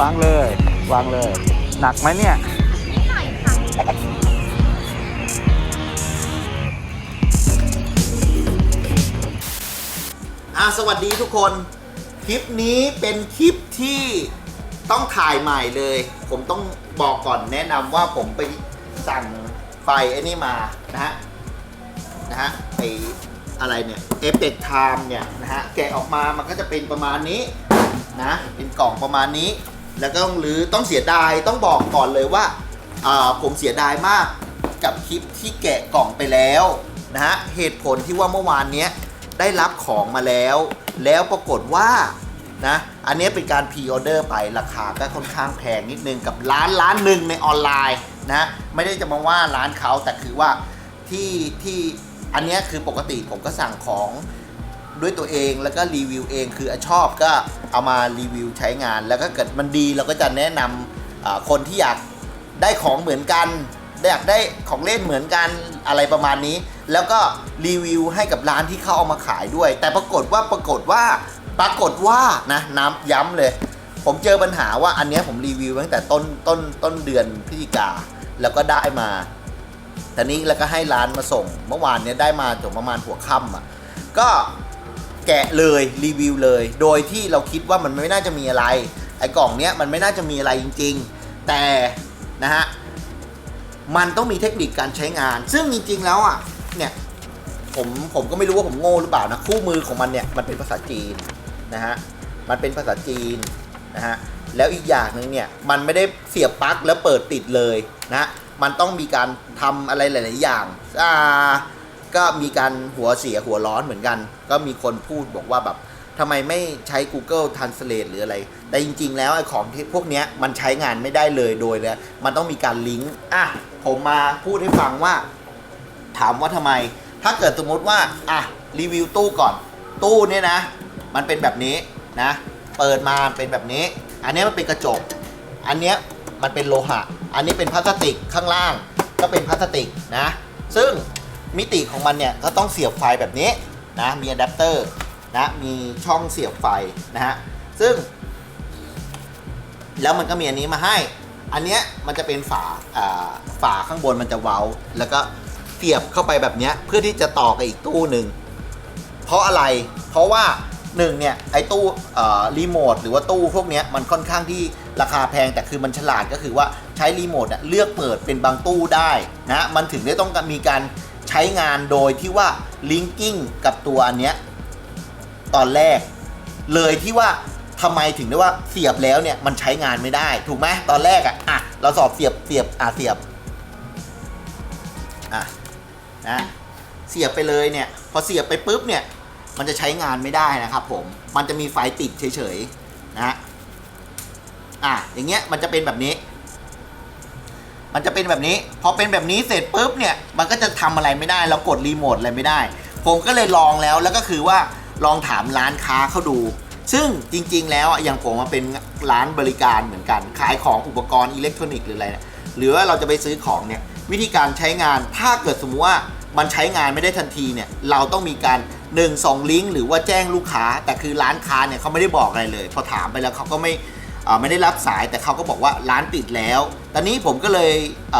วางเลย วางเลย หนักไหมเนี่ยนิดหน่อยค่ะอ่าสวัสดีทุกคน คลิปนี้เป็นคลิปที่ต้องถ่ายใหม่เลย ผมต้องบอกก่อนแนะนำว่าผมไปสั่งไฟไอ้นี่มานะฮะ นะฮะไออะไรเนี่ยเอ e กไทม์เนี่ยนะฮะแกะออกมามันก็จะเป็นประมาณนี้นะเป็นกล่องประมาณนี้ แล้วก็ต้องรื้อต้องเสียดายต้องบอกก่อนเลยว่าาผมเสียดายมากกับคลิปที่แกะกล่องไปแล้วนะฮะเหตุผลที่ว่าเมื่อวานเนี้ยได้รับของมาแล้ว แล้วปรากฏว่านะอันนี้เป็นการพรีออเดอร์ไปราคาก็ค่อนข้างแพงนิดนึงกับร้านร้านหนึ่งในออนไลน์นะไม่ได้จะมาว่าร้านเขาแต่คือว่าที่ที่อันนี้คือปกติผมก็สั่งของ ด้วยตัวเองแล้วก็รีวิวเองคือชอบก็เอามารีวิวใช้งาน แล้วก็เกิดมันดีเราก็จะแนะนำอ่าคนที่อยากได้ของเหมือนกันอยากได้ของเล่นเหมือนกันอะไรประมาณนี้ แล้วก็รีวิวให้กับร้านที่เขาเอามาขายด้วย แต่ปรากฏว่าปรากฏว่าปรากฏว่านะน้ำย้ำเลย ผมเจอปัญหาว่าอันนี้ผมรีวิวตั้งแต่ต้นต้นต้นเดือนพฤศจิกาแล้วก็ได้มาแต่นี้แล้วก็ให้ร้านมาส่ง เมื่อวานเนี้ยได้มาจบประมาณหัวค่ำอะก็ แกะเลยรีวิวเลย โดยที่เราคิดว่ามันไม่น่าจะมีอะไร ไอ้กล่องเนี้ยมันไม่น่าจะมีอะไรจริง ๆ แต่นะฮะมันต้องมีเทคนิคการใช้งาน ซึ่งจริง ๆ แล้วอะเนี่ยผมผมก็ไม่รู้ว่าผมโง่หรือเปล่านะคู่มือของมันเนี่ยมันเป็นภาษาจีนนะฮะมันเป็นภาษาจีนนะฮะแล้วอีกอย่างหนึ่งเนี่ยมันไม่ได้เสียบปลั๊กแล้วเปิดติดเลยนะมันต้องมีการทำอะไรหลาย ๆ อย่างอ่า ก็มีการหัวเสียหัวร้อนเหมือนกัน ก็มีคนพูดบอกว่าแบบทำไมไม่ใช้ Google Translate หรืออะไร แต่จริง ๆ แล้วไอ้ของที่พวกเนี้ยมันใช้งานไม่ได้เลยโดยเลยมันต้องมีการลิงก์อะผมมาพูดให้ฟังว่า ถามว่าทำไม ถ้าเกิดสมมติว่าอะรีวิวตู้ก่อน ตู้เนี่ยนะ มันเป็นแบบนี้นะ เปิดมาเป็นแบบนี้ อันเนี้ยมันเป็นกระจก อันเนี้ยมันเป็นโลหะ อันนี้เป็นพลาสติกข้างล่าง ก็เป็นพลาสติกนะ ซึ่ง มิติของมันเนี่ยก็ต้องเสียบไฟแบบนี้นะมีอะแดปเตอร์นะมีช่องเสียบไฟนะฮะซึ่ง แล้วมันก็มีอันนี้มาให้ อันเนี้ยมันจะเป็นฝาอ่าฝาข้างบนมันจะเว้า แล้วก็เสียบเข้าไปแบบเนี้ยเพื่อที่จะต่อกับอีกตู้หนึ่งเพราะอะไรเพราะว่าหนึ่งเนี่ยไอ้ตู้รีโมทหรือว่าตู้พวกเนี้ยมันค่อนข้างที่ราคาแพงแต่คือมันฉลาดก็คือว่าใช้รีโมทอะเลือกเปิดเป็นบางตู้ได้นะมันถึงได้ต้องมีการ ช้งานโดยที่ว่าลิงกิ้งกับตัวอันเนี้ยตอนแรก เลยที่ว่าทำไมถึงได้ว่าเสียบแล้วเนี่ยมันใช้งานไม่ได้ ถูกไหมตอนแรกอะอะเราสอบเสียบเสียบอะเสียบอะนะเสียบไปเลยเนี่ยพอเสียบไปปุ๊บเนี่ยมันจะใช้งานไม่ได้นะครับผมมันจะมีไฟติดเฉยๆนะอะอย่างเงี้ยมันจะเป็นแบบนี้ มันจะเป็นแบบนี้ พอเป็นแบบนี้เสร็จปุ๊บเนี่ย มันก็จะทำอะไรไม่ได้ เรากดรีโมทอะไรไม่ได้ ผมก็เลยลองแล้ว แล้วก็คือว่าลองถามร้านค้าเขาดู ซึ่งจริง ๆ แล้วอย่างผมมาเป็นร้านบริการเหมือนกัน ขายของอุปกรณ์อิเล็กทรอนิกส์หรืออะไรเนี่ยหรือว่าเราจะไปซื้อของเนี่ย วิธีการใช้งาน ถ้าเกิดสมมติว่ามันใช้งานไม่ได้ทันทีเนี่ย เราต้องมีการ1นึ่งสองลิงก์หรือว่าแจ้งลูกค้า แต่คือร้านค้าเนี่ยเขาไม่ได้บอกอะไรเลย พอถามไปแล้วเขาก็ไม่ ไม่ได้รับสายแต่เขาก็บอกว่าร้านปิดแล้ว ตอนนี้ผมก็เลยเ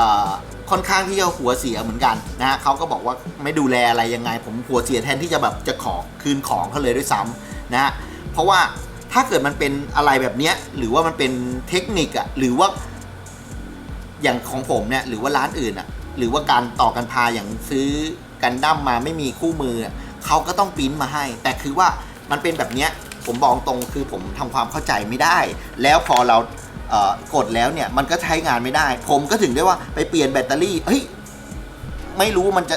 ค่อนข้างที่จะหัวเสียเหมือนกันนะฮะเขาก็บอกว่าไม่ดูแลอะไรยังไง ผมหัวเสียแทนที่จะแบบจะขอคืนของเขาเลยด้วยซ้ำนะฮะเพราะว่าถ้าเกิดมันเป็นอะไรแบบเนี้ยหรือว่ามันเป็นเทคนิคอะหรือว่าอย่างของผมเนี่ยหรือว่าร้านอื่นอะหรือว่าการต่อกันพาอย่างซื้อกันดั้มมาไม่มีคู่มือเขาก็ต้องปริ้นมาให้ แต่คือว่ามันเป็นแบบเนี้ย ผมบอกตรงคือผมทำความเข้าใจไม่ได้ แล้วพอเรากดแล้วเนี่ยมันก็ใช้งานไม่ได้ ผมก็ถึงได้ว่าไปเปลี่ยนแบตเตอรี่เฮ้ยไม่รู้มันจะ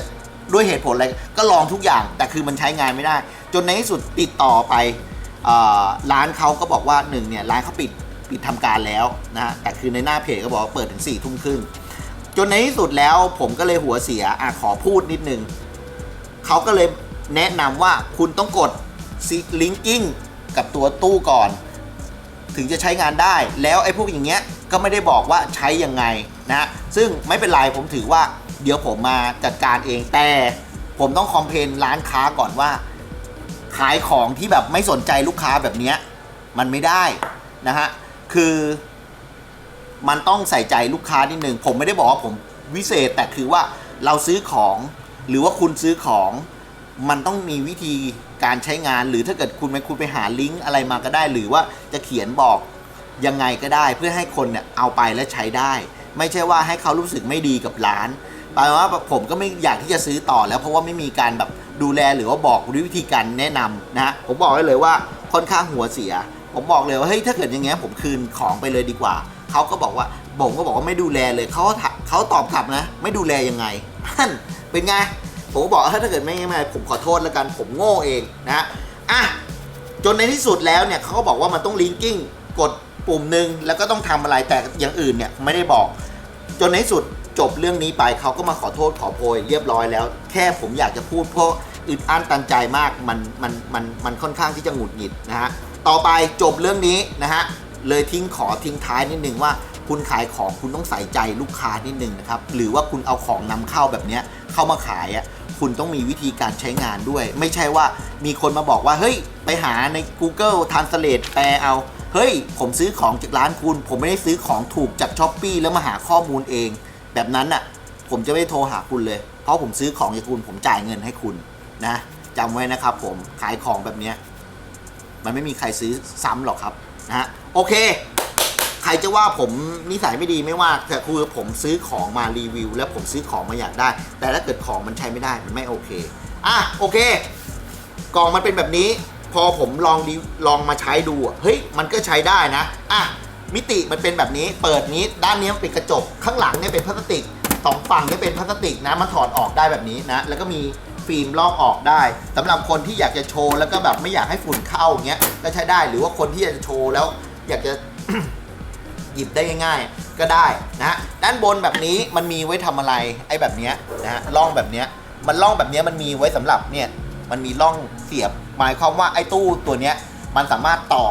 ด้วยเหตุผลอะไรก็ลองทุกอย่าง แต่คือมันใช้งานไม่ได้ จนในที่สุดติดต่อไปร้านเขาก็บอกว่าหนึ่งเนี่ยร้านเขาปิดปิดทำการแล้วนะฮะแต่คือในหน้าเพจก็บอกว่าเปิดถึง4ี่ทุ่มครึ่งจนในที่สุดแล้วผมก็เลยหัวเสียอะขอพูดนิดนึงเขาก็เลยแนะนำว่าคุณต้องกดลิงกิ้ง กับตัวตู้ก่อน ถึงจะใช้งานได้ แล้วไอ้พวกอย่างเงี้ยก็ไม่ได้บอกว่าใช้ยังไงนะซึ่งไม่เป็นไรผมถือว่าเดี๋ยวผมมาจัดการเองแต่ผมต้องคอมเพนร้านค้าก่อนว่า ขายของที่แบบไม่สนใจลูกค้าแบบเนี้ยมันไม่ได้นะฮะคือมันต้องใส่ใจลูกค้านิดนึงผมไม่ได้บอกว่าผมวิเศษแต่คือว่าเราซื้อของหรือว่าคุณซื้อของ มันต้องมีวิธีการใช้งานหรือถ้าเกิดคุณไปคุณไปหาลิงก์อะไรมาก็ได้ หรือว่าจะเขียนบอกยังไงก็ได้ เพื่อให้คนเนี่ยเอาไปและใช้ได้ ไม่ใช่ว่าให้เขารู้สึกไม่ดีกับร้านแปลว่าผมก็ไม่อยากที่จะซื้อต่อแล้วเพราะว่าไม่มีการแบบดูแลหรือว่าบอกวิธีการแนะนำนะผมบอกได้เลยว่าค่อนข้างหัวเสีย ผมบอกเลยว่าเฮ้ยถ้าเกิดอย่างเงี้ยผมคืนของไปเลยดีกว่าเขาก็บอกว่าผมก็บอกว่าไม่ดูแลเลยเขาเขาตอบกลับนะ ไม่ดูแลยังไงเป็นไง ผมก็บอกว่าถ้าเกิดไม่ไม่ผมขอโทษแล้วกันผมโง่เองนะฮะอะจนในที่สุดแล้วเนี่ยเขาก็บอกว่ามันต้องลิงกิ้งกดปุ่มหนึ่งแล้วก็ต้องทำอะไรแต่อย่างอื่นเนี่ยไม่ได้บอก จนในที่สุดจบเรื่องนี้ไปเขาก็มาขอโทษขอโพยเรียบร้อยแล้ว แค่ผมอยากจะพูดเพราะอึดอั้นตันใจมากมันมันมันมันค่อนข้างที่จะหงุดหงิดนะฮะต่อไปจบเรื่องนี้นะฮะเลยทิ้งขอทิ้งท้ายนิดนึงว่าคุณขายของคุณต้องใส่ใจลูกค้านิดนึงนะครับหรือว่าคุณเอาของนำเข้าแบบเนี้ยเข้ามาขายอะ คุณต้องมีวิธีการใช้งานด้วย ไม่ใช่ว่ามีคนมาบอกว่า เฮ้ย ไปหาใน Google Translate แปลเอา เฮ้ย ผมซื้อของจากร้านคุณ ผมไม่ได้ซื้อของถูกจากช้อปปีแล้วมาหาข้อมูลเอง แบบนั้นน่ะ ผมจะไม่โทรหาคุณเลย เพราะผมซื้อของจากคุณ ผมจ่ายเงินให้คุณนะจำไว้นะครับผมขายของแบบนี้มันไม่มีใครซื้อซ้ำหรอกครับนะฮะโอเค รจะว่าผมนิสัยไม่ดีไม่ว่าแต่คือผมซื้อของมารีวิว แล้วผมซื้อของมาอยากได้ แต่ถ้าเกิดของมันใช้ไม่ได้มันไม่โอเคอะโอเค กล่องมันเป็นแบบนี้ พอผมลองดีลองมาใช้ดูเฮ้ยมันก็ใช้ได้นะอะมิติมันเป็นแบบนี้ เปิดนี้ด้านนี้มันเป็นกระจก ข้างหลังเนี่ยเป็นพลาสติกสองฝั่งเนี่ยเป็นพลาสติกนะมันถอดออกได้แบบนี้นะ แล้วก็มีฟิล์มลอกออกได้สำหรับคนที่อยากจะโชว์แล้วก็แบบไม่อยากให้ฝุ่นเข้าอย่างเงี้ยก็ใช้ได้หรือว่าคนที่อยากจะโชว์แล้วอยากจะ ยิบได้ง่ายๆ ก็ได้นะฮะด้านบนแบบนี้มันมีไว้ทำอะไรไอ้แบบเนี้ยนะฮะร่องแบบเนี้ยมันร่องแบบเนี้ยมันมีไว้สำหรับเนี่ยมันมีร่องเสียบ หมายความว่าไอ้ตู้ตัวเนี้ยมันสามารถต่อ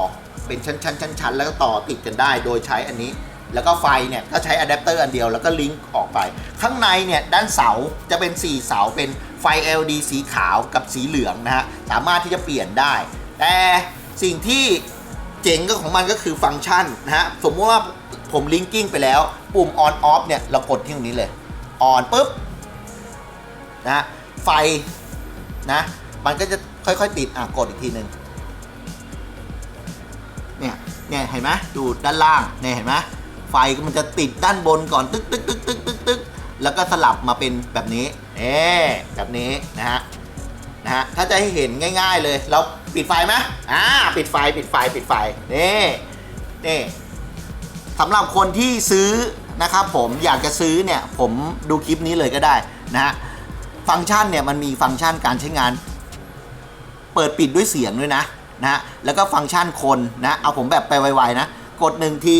เป็นชั้นๆชั้นๆแล้วก็ต่อติดกันได้โดยใช้อันนี้ แล้วก็ไฟเนี่ยก็ใช้อะแดปเตอร์อันเดียวแล้วก็ลิงก์ออกไป ข้างในเนี่ยด้านเสาจะเป็น 4 เสาเป็นไฟ LED สีขาวกับสีเหลืองนะฮะสามารถที่จะเปลี่ยนได้ แต่สิ่งที่ เจ๋งก็ของมันก็คือฟังก์ชันนะฮะ สมมติว่าผมลิงกิ้งไปแล้ว ปุ่ม on off เนี่ย เรากดที่ตรงนี้เลย on ปุ๊บนะฮะไฟนะมันก็จะค่อยๆติดอะกดอีกทีหนึ่งเนี่ยเนี่ยเห็นไหมดูด้านล่างเนี่ยเห็นไหมไฟมันจะติดด้านบนก่อนตึ๊กตึ๊กตึ๊กตึ๊กตึ๊กตึ๊กแล้วก็สลับมาเป็นแบบนี้เอ๊แบบนี้นะฮะนะฮะถ้าจะให้เห็นง่าย ๆเลย เราปิดไฟไหมอ่า ปิดไฟ ปิดไฟ ปิดไฟ นี่ นี่สำหรับคนที่ซื้อนะครับผมอยากจะซื้อเนี่ยผมดูคลิปนี้เลยก็ได้นะฮะ ฟังก์ชันเนี่ยมันมีฟังก์ชันการใช้งาน เปิดปิดด้วยเสียงด้วยนะนะฮะ แล้วก็ฟังก์ชันคนนะ เอาผมแบบไปไวๆนะ กดหนึ่งที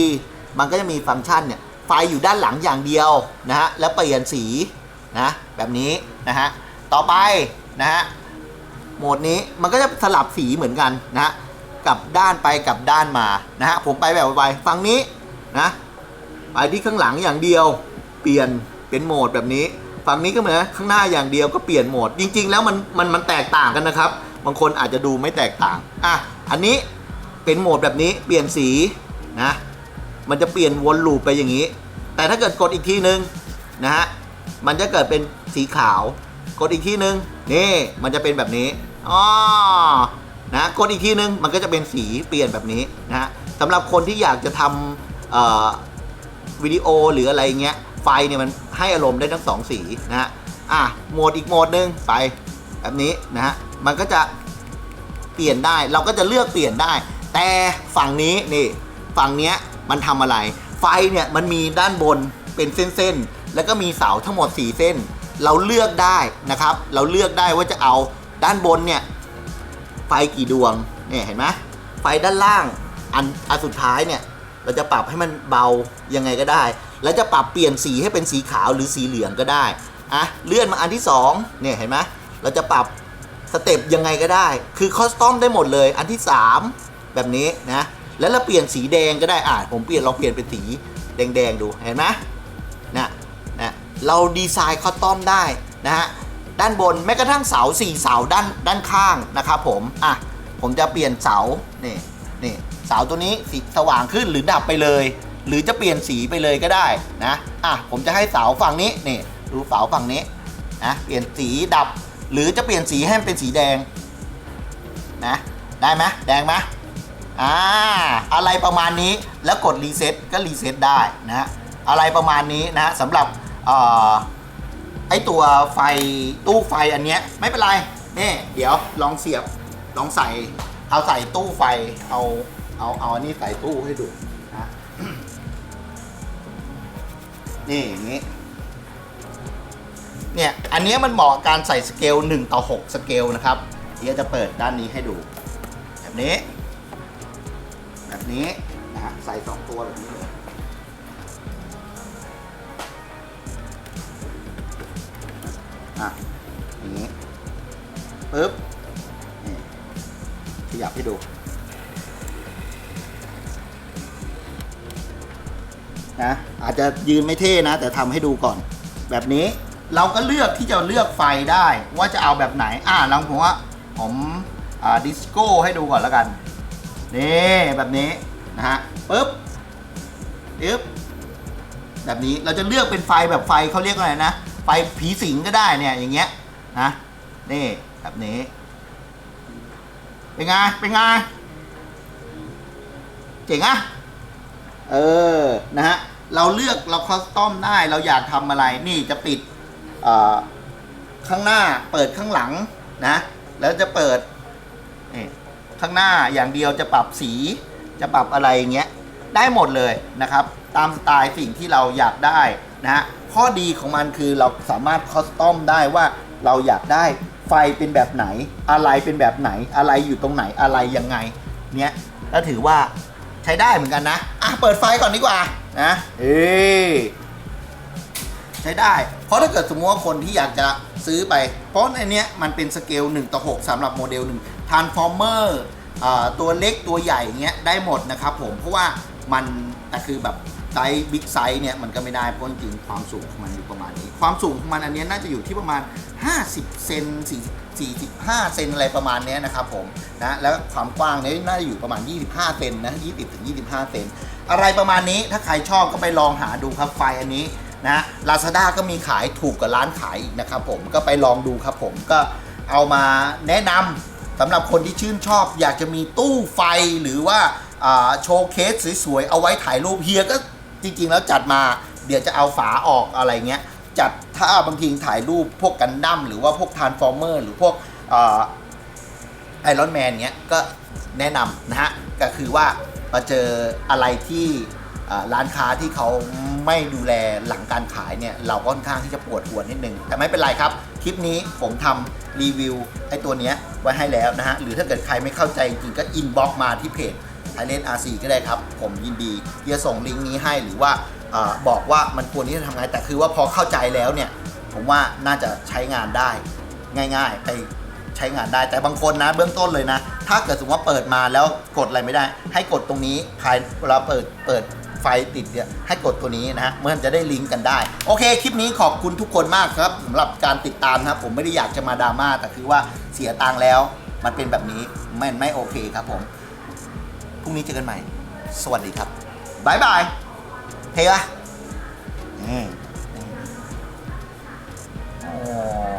มันก็จะมีฟังก์ชันเนี่ยไฟอยู่ด้านหลังอย่างเดียวนะฮะ แล้วเปลี่ยนสีนะแบบนี้นะฮะ ต่อไปนะฮะ โหมดนี้มันก็จะสลับสีเหมือนกันนะกลับด้านไปกลับด้านมานะฮะผมไปแบบไวๆฝั่งนี้นะไปที่ข้างหลังอย่างเดียวเปลี่ยนเป็นโหมดแบบนี้ฝั่งนี้ก็เหมือนกันข้างหน้าอย่างเดียวก็เปลี่ยนโหมด จริง ๆ แล้วมันมันมันแตกต่างกันนะครับ บางคนอาจจะดูไม่แตกต่างอะอันนี้เป็นโหมดแบบนี้เปลี่ยนสีนะมันจะเปลี่ยนวนลูปไปอย่างนี้ แต่ถ้าเกิดกดอีกทีนึงนะฮะมันจะเกิดเป็นสีขาว กดอีกทีนึงนี่มันจะเป็นแบบนี้ อ๋อนะกดอีกทีนึงมันก็จะเป็นสีเปลี่ยนแบบนี้นะฮะสำหรับคนที่อยากจะทำวิดีโอหรืออะไรเงี้ยไฟเนี่ยมันให้อารมณ์ได้ทั้งสองสีนะฮะอะโหมดอีกโหมดหนึ่งไปแบบนี้นะฮะมันก็จะเปลี่ยนได้เราก็จะเลือกเปลี่ยนได้ แต่ฝั่งนี้นี่ฝั่งเนี้ยมันทำอะไร ไฟเนี่ยมันมีด้านบนเป็นเส้นๆแล้วก็มีเสาทั้งหมด 4 เส้น เราเลือกได้นะครับ เราเลือกได้ว่าจะเอา ด้านบนเนี่ยไฟกี่ดวงเนี่ยเห็นไหมไฟด้านล่างอันอันสุดท้ายเนี่ยเราจะปรับให้มันเบายังไงก็ได้ แล้วจะปรับเปลี่ยนสีให้เป็นสีขาวหรือสีเหลืองก็ได้อะเลื่อนมาอันที่สองเนี่ยเห็นไหมเราจะปรับสเต็ปยังไงก็ได้ คือคอสตอมได้หมดเลย อันที่สามแบบนี้นะ แล้วเราเปลี่ยนสีแดงก็ได้อะผมเปลี่ยนลองเปลี่ยนเป็นสีแดงๆดูเห็นไหมนะนะเราดีไซน์คอสตอมได้นะฮะ ด้านบนแม้กระทั่งเสาสีเสาด้านด้านข้างนะครับผมอะผมจะเปลี่ยนเสานี่นี่เสาตัวนี้สีสว่างขึ้นหรือดับไปเลย หรือจะเปลี่ยนสีไปเลยก็ได้นะอะผมจะให้เสาฝั่งนี้นี่ดูเสาฝั่งนี้นะเปลี่ยนสีดับ หรือจะเปลี่ยนสีให้มันเป็นสีแดงนะได้ไหมแดงไหมอ่าอะไรประมาณนี้แล้วกดรีเซ็ตก็รีเซ็ตได้นะอะไรประมาณนี้นะฮะสำหรับเอ่อ ไอตัวไฟตู้ไฟอันเนี้ยไม่เป็นไรนี่เดี๋ยวลองเสียบลองใส่ เอาใส่ตู้ไฟเอาเอาเอาอันนี้ใส่ตู้ให้ดูนะนี่อย่างนี้เนี่ยอันเนี้ยมันเหมาะการใส่สเกล1ต่อ6สเกลนะครับเดี๋ยวจะเปิดด้านนี้ให้ดู แบบนี้ แบบนี้นะฮะใส่สองตัวแบบนี้เลย อะอย่างนี้ปึ๊บนี่ขยับให้ดู นะอาจจะยืนไม่เท่นะ แต่ทำให้ดูก่อน แบบนี้เราก็เลือกที่จะเลือกไฟได้ว่าจะเอาแบบไหน อ่าลองผมว่าผมดิสโก้ให้ดูก่อนแล้วกัน นี่แบบนี้นะฮะปึ๊บปึ๊บแบบนี้เราจะเลือกเป็นไฟแบบไฟเขาเรียกอะไรนะ ไฟผีสิงก็ได้เนี่ยอย่างเงี้ยนะนี่แบบนี้ เป็นไงเป็นไงเจ๋งอะเออนะฮะเราเลือกเราคอสตอมได้เราอยากทำอะไรนี่จะปิดข้างหน้าเปิดข้างหลังนะ แล้วจะเปิดนี่ข้างหน้าอย่างเดียวจะปรับสีจะปรับอะไรอย่างเงี้ยได้หมดเลยนะครับ ตามสไตล์สิ่งที่เราอยากได้ นะฮะข้อดีของมันคือเราสามารถคอสตอมได้ว่าเราอยากได้ไฟเป็นแบบไหน อะไรเป็นแบบไหน อะไรอยู่ตรงไหนอะไรยังไง เนี้ยก็ถือว่าใช้ได้เหมือนกันนะ อะ เปิดไฟก่อนดีกว่านะเอใช้ได้ เพราะถ้าเกิดสมมติว่าคนที่อยากจะซื้อไป เพราะในเนี้ยมันเป็นสเกล1ต่อ6สำหรับโมเดลหนึ่งทานฟอร์เมอร์ตัวเล็กตัวใหญ่เงี้ยได้หมดนะครับผม เพราะว่ามันแต่คือแบบ ไซส์บิ๊กไซส์เนี่ยมันก็ไม่ได้เพราะจริงๆความสูงของมันอยู่ประมาณนี้ ความสูงของมันอันนี้น่าจะอยู่ที่ประมาณ 50เซน45 เซนอะไรประมาณนี้นะครับผมนะแล้วความกว้างเนี่ยน่าจะอยู่ประมาณ 25 เซนนะ20ถึง25 เซนอะไรประมาณนี้ถ้าใครชอบก็ไปลองหาดูครับไฟอันนี้นะลาซาด้าก็มีขายถูกกว่าร้านขายอีกนะครับผมก็ไปลองดูครับผมก็เอามาแนะนำสำหรับคนที่ชื่นชอบ อยากจะมีตู้ไฟหรือว่าโชว์เคสสวยๆ เอาไว้ถ่ายรูปเฮียก็ จริง ๆ แล้วจัดมาเดี๋ยวจะเอาฝาออกอะไรเงี้ยจัดถ้าบางทีถ่ายรูปพวกกันดั้มหรือว่าพวกทานฟอร์เมอร์หรือพวกไอรอนแมนเงี้ยก็แนะนำนะฮะ ก็คือว่ามาเจออะไรที่ร้านค้าที่เขาไม่ดูแลหลังการขายเนี่ย เราก็ค่อนข้างที่จะปวดหัวนิดนึง แต่ไม่เป็นไรครับ คลิปนี้ผมทำรีวิวไอตัวเนี้ยไว้ให้แล้วนะฮะ หรือถ้าเกิดใครไม่เข้าใจจริงก็อินบ็อกมาที่เพจ ไทเลน RC ก็ได้ครับ ผมยินดีที่จะส่งลิงก์นี้ให้หรือว่าอบอกว่ามันควรที่จะทำไงแต่คือว่าพอเข้าใจแล้วเนี่ย ผมว่าน่าจะใช้งานได้ ง่ายๆ ไปใช้งานได้แต่บางคนนะเบื้องต้นเลยนะ ถ้าเกิดสมมติว่าเปิดมาแล้วกดอะไรไม่ได้ ให้กดตรงนี้ภายเวลาเปิดเปิดไฟติดเนี่ยให้กดตัวนี้นะฮะเมื่อจะได้ลิงก์กันได้ โอเค คลิปนี้ขอบคุณทุกคนมากครับสำหรับการติดตามนะครับผมไม่ได้อยากจะมาดราม่าแต่คือว่าเสียตังค์แล้ว มันเป็นแบบนี้ไม่ไม่โอเคครับผม รุ่งนี้เจอกันใหม่ สวัสดีครับบายบายเฮ้ยะอืมอ๋อ